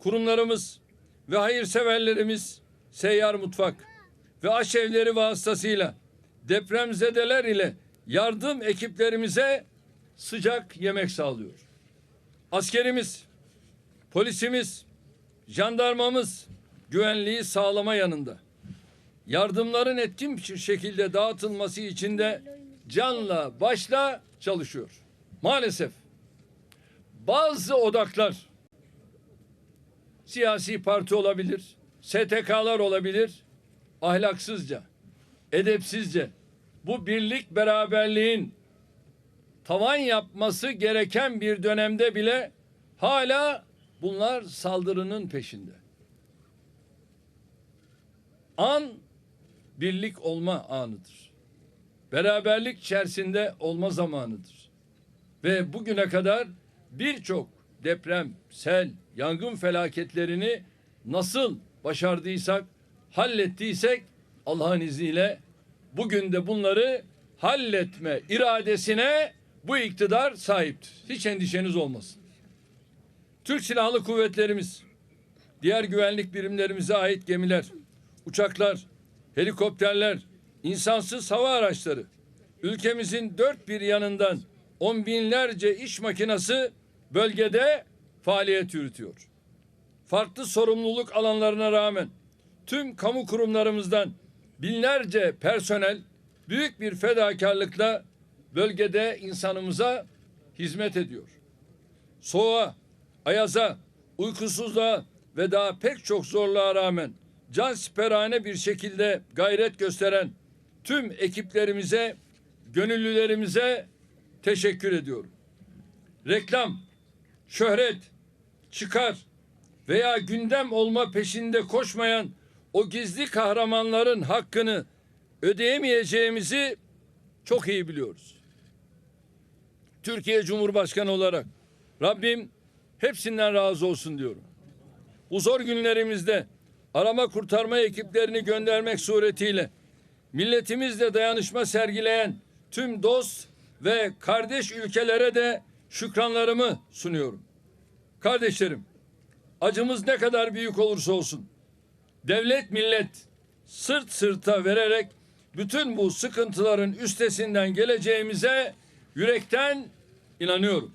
kurumlarımız ve hayırseverlerimiz seyyar mutfak ve aşevleri vasıtasıyla depremzedeler ile yardım ekiplerimize sıcak yemek sağlıyor. Askerimiz, polisimiz, jandarmamız güvenliği sağlama yanında. Yardımların etkin bir şekilde dağıtılması için de canla başla çalışıyor. Maalesef bazı odaklar siyasi parti olabilir, STK'lar olabilir, ahlaksızca, edepsizce bu birlik beraberliğin tavan yapması gereken bir dönemde bile hala bunlar saldırının peşinde. An birlik olma anıdır. Beraberlik içerisinde olma zamanıdır. Ve bugüne kadar birçok deprem, sel, yangın felaketlerini nasıl başardıysak, hallettiysek Allah'ın izniyle bugün de bunları halletme iradesine bu iktidar sahiptir. Hiç endişeniz olmasın. Türk Silahlı Kuvvetlerimiz, diğer güvenlik birimlerimize ait gemiler, uçaklar, helikopterler, insansız hava araçları, ülkemizin dört bir yanından on binlerce iş makinası bölgede faaliyet yürütüyor. Farklı sorumluluk alanlarına rağmen tüm kamu kurumlarımızdan binlerce personel büyük bir fedakarlıkla bölgede insanımıza hizmet ediyor. Soğuğa, ayaza, uykusuzluğa ve daha pek çok zorluğa rağmen can siperhane bir şekilde gayret gösteren tüm ekiplerimize, gönüllülerimize teşekkür ediyorum. Reklam, şöhret, çıkar veya gündem olma peşinde koşmayan o gizli kahramanların hakkını ödeyemeyeceğimizi çok iyi biliyoruz. Türkiye Cumhurbaşkanı olarak Rabbim hepsinden razı olsun diyorum. Bu zor günlerimizde arama kurtarma ekiplerini göndermek suretiyle milletimizle dayanışma sergileyen tüm dost ve kardeş ülkelere de şükranlarımı sunuyorum. Kardeşlerim, acımız ne kadar büyük olursa olsun devlet millet sırt sırta vererek bütün bu sıkıntıların üstesinden geleceğimize yürekten inanıyorum.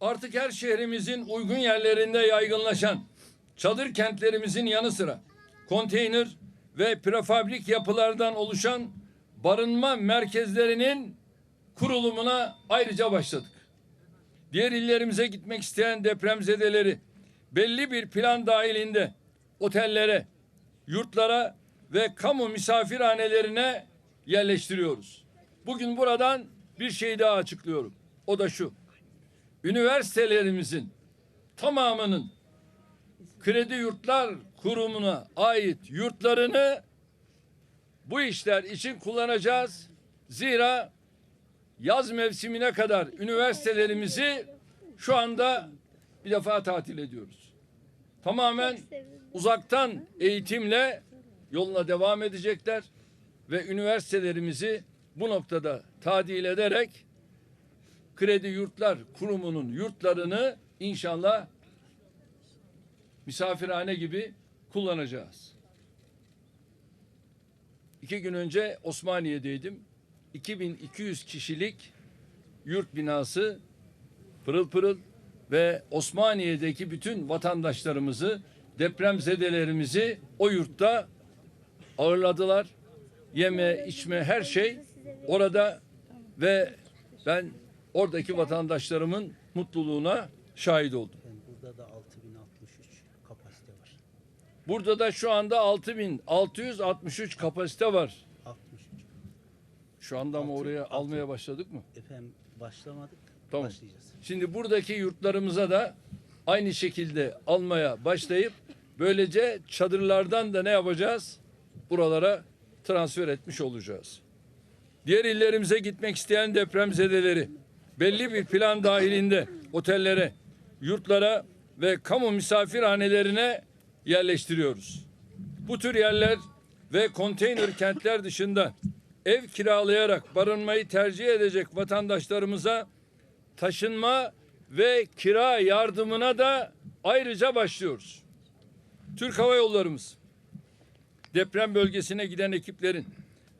Artık her şehrimizin uygun yerlerinde yaygınlaşan çadır kentlerimizin yanı sıra konteyner ve prefabrik yapılardan oluşan barınma merkezlerinin kurulumuna ayrıca başladık. Diğer illerimize gitmek isteyen depremzedeleri belli bir plan dahilinde otellere, yurtlara ve kamu misafirhanelerine yerleştiriyoruz. Bugün buradan bir şey daha açıklıyorum. O da şu. Üniversitelerimizin tamamının kredi yurtlar kurumuna ait yurtlarını bu işler için kullanacağız. Zira yaz mevsimine kadar üniversitelerimizi şu anda bir defa tatil ediyoruz. Tamamen uzaktan eğitimle yoluna devam edecekler ve üniversitelerimizi bu noktada tadil ederek Kredi Yurtlar Kurumu'nun yurtlarını inşallah misafirhane gibi kullanacağız. İki gün önce Osmaniye'deydim. 2200 kişilik yurt binası pırıl pırıl ve Osmaniye'deki bütün vatandaşlarımızı, depremzedelerimizi o yurtta ağırladılar. Yeme, içme her şey orada ve ben oradaki vatandaşlarımın mutluluğuna şahit oldum. Burada da 6063 kapasite var. Burada da şu anda 6663 kapasite var. 63. Şu anda mı Altı- oraya altı. almaya başladık mı? Efendim başlamadık. Tamam. Başlayacağız. Şimdi buradaki yurtlarımıza da aynı şekilde almaya başlayıp böylece çadırlardan da ne yapacağız? Buralara transfer etmiş olacağız. Diğer illerimize gitmek isteyen depremzedeleri belli bir plan dahilinde otellere, yurtlara ve kamu misafirhanelerine yerleştiriyoruz. Bu tür yerler ve konteyner kentler dışında ev kiralayarak barınmayı tercih edecek vatandaşlarımıza taşınma ve kira yardımına da ayrıca başlıyoruz. Türk Hava Yollarımız deprem bölgesine giden ekiplerin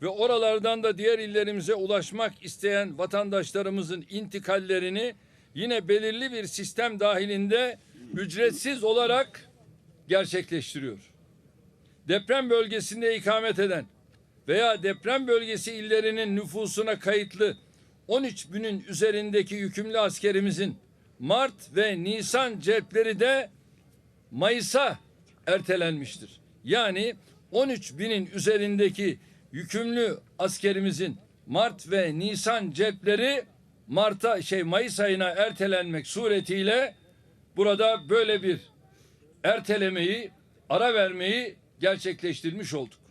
ve oralardan da diğer illerimize ulaşmak isteyen vatandaşlarımızın intikallerini yine belirli bir sistem dahilinde ücretsiz olarak gerçekleştiriyor. Deprem bölgesinde ikamet eden veya deprem bölgesi illerinin nüfusuna kayıtlı 13 binin üzerindeki yükümlü askerimizin Mart ve Nisan cepleri de Mayıs'a ertelenmiştir. Yani 13 binin üzerindeki yükümlü askerimizin Mart ve Nisan cepleri Mart'a şey Mayıs ayına ertelenmek suretiyle burada böyle bir ertelemeyi, ara vermeyi gerçekleştirmiş olduk.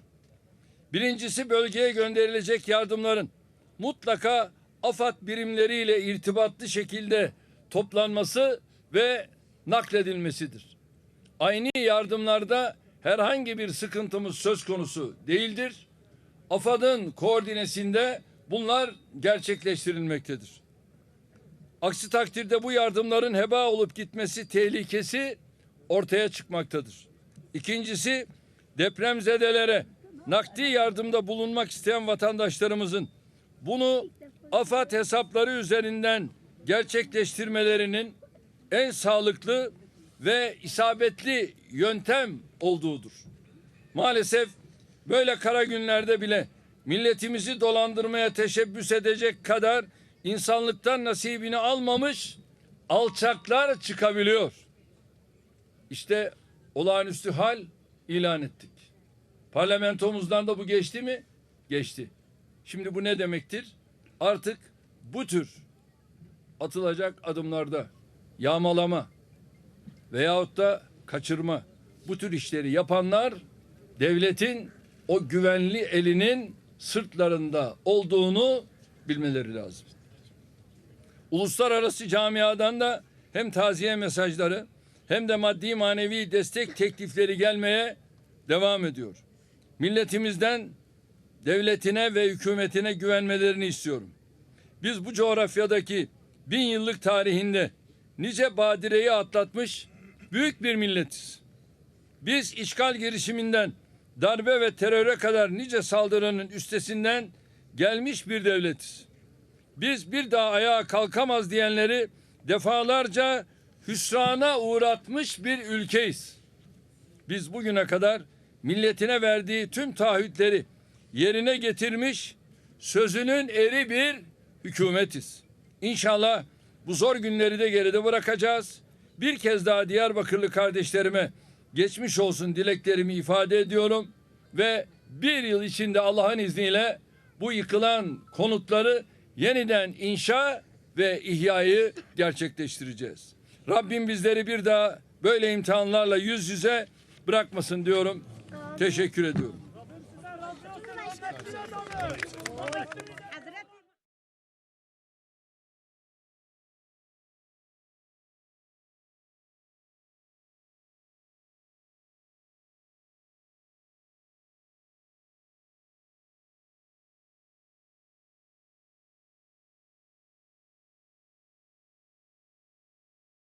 Birincisi bölgeye gönderilecek yardımların mutlaka AFAD birimleriyle irtibatlı şekilde toplanması ve nakledilmesidir. Aynı yardımlarda herhangi bir sıkıntımız söz konusu değildir. AFAD'ın koordinesinde bunlar gerçekleştirilmektedir. Aksi takdirde bu yardımların heba olup gitmesi tehlikesi ortaya çıkmaktadır. İkincisi depremzedelere nakdi yardımda bulunmak isteyen vatandaşlarımızın bunu AFAD hesapları üzerinden gerçekleştirmelerinin en sağlıklı ve isabetli yöntem olduğudur. Maalesef böyle kara günlerde bile milletimizi dolandırmaya teşebbüs edecek kadar insanlıktan nasibini almamış alçaklar çıkabiliyor. İşte olağanüstü hal ilan ettik. Parlamentomuzdan da bu geçti mi? Geçti. Şimdi bu ne demektir? Artık bu tür atılacak adımlarda yağmalama veyahut da kaçırma bu tür işleri yapanlar devletin o güvenli elinin sırtlarında olduğunu bilmeleri lazım. Uluslararası camiadan da hem taziye mesajları hem de maddi manevi destek teklifleri gelmeye devam ediyor. Milletimizden devletine ve hükümetine güvenmelerini istiyorum. Biz bu coğrafyadaki bin yıllık tarihinde nice badireyi atlatmış büyük bir milletiz. Biz işgal girişiminden darbe ve teröre kadar nice saldırının üstesinden gelmiş bir devletiz. Biz bir daha ayağa kalkamaz diyenleri defalarca hüsrana uğratmış bir ülkeyiz. Biz bugüne kadar milletine verdiği tüm taahhütleri yerine getirmiş sözünün eri bir hükümetiz. İnşallah bu zor günleri de geride bırakacağız. Bir kez daha Diyarbakırlı kardeşlerime geçmiş olsun dileklerimi ifade ediyorum ve bir yıl içinde Allah'ın izniyle bu yıkılan konutları yeniden inşa ve ihyayı gerçekleştireceğiz. Rabbim bizleri bir daha böyle imtihanlarla yüz yüze bırakmasın diyorum. Teşekkür ediyorum.